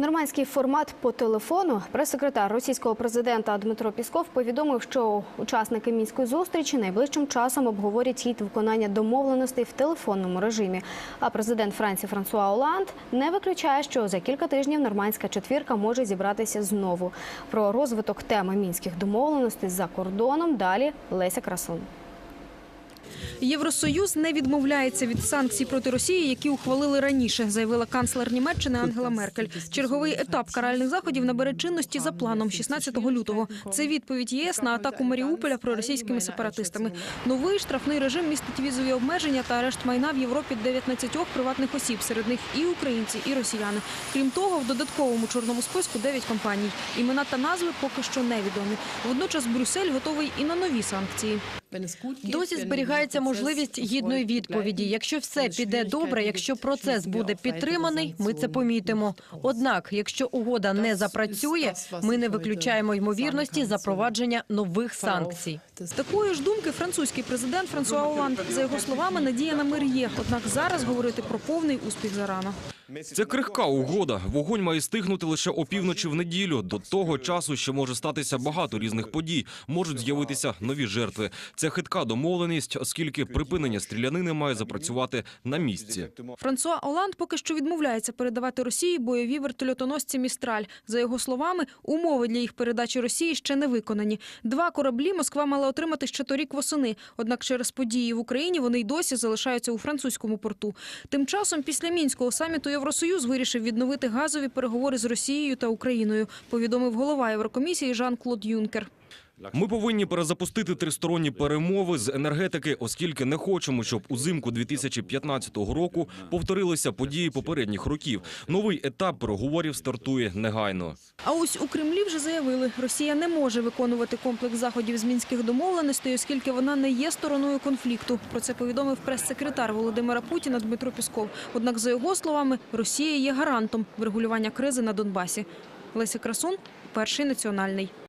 Нормандський формат по телефону. Прес-секретар російського президента Дмитро Пісков повідомив, що учасники мінської зустрічі найближчим часом обговорять хід виконання домовленостей в телефонному режимі. А президент Франції Франсуа Оланд не виключає, що за кілька тижнів нормандська четвірка може зібратися знову. Про розвиток теми мінських домовленостей за кордоном далі Леся Красун. Євросоюз не відмовляється від санкцій проти Росії, які ухвалили раніше, заявила канцлер Німеччини Ангела Меркель. Черговий етап каральних заходів набере чинності за планом 16 лютого. Це відповідь ЄС на атаку Маріуполя проросійськими сепаратистами. Новий штрафний режим містить візові обмеження та арешт майна в Європі 19 приватних осіб, серед них і українці, і росіяни. Крім того, в додатковому чорному списку 9 компаній. Імена та назви поки що невідомі. Водночас Брюссель готовий і на нові санкції. Досі зберігається можливість гідної відповіді. Якщо все піде добре, якщо процес буде підтриманий, ми це помітимо. Однак, якщо угода не запрацює, ми не виключаємо ймовірності запровадження нових санкцій. Такої ж думки французький президент Франсуа Оланд. За його словами, надія на мир є. Однак зараз говорити про повний успіх зарано. Це крихка угода. Вогонь має стихнути лише опівночі в неділю. До того часу ще може статися багато різних подій. Можуть з'явитися нові жертви. Це хитка домовленість, оскільки припинення стрілянини має запрацювати на місці. Франсуа Оланд поки що відмовляється передавати Росії бойові вертольотоносці Містраль. За його словами, умови для їх передачі Росії ще не виконані. Два кораблі Москва мала отримати ще торік восени. Однак через події в Україні вони й досі залишаються у французькому порту. Тим часом, після мінського саміту Євросоюз вирішив відновити газові переговори з Росією та Україною. Повідомив голова Єврокомісії Жан-Клод Юнкер. Ми повинні перезапустити тристоронні перемови з енергетики, оскільки не хочемо, щоб узимку 2015 року повторилися події попередніх років. Новий етап переговорів стартує негайно. А ось у Кремлі вже заявили, Росія не може виконувати комплекс заходів з мінських домовленостей, оскільки вона не є стороною конфлікту. Про це повідомив прес-секретар Володимира Путіна Дмитро Пісков. Однак, за його словами, Росія є гарантом врегулювання кризи на Донбасі. Леся Красун, перший національний.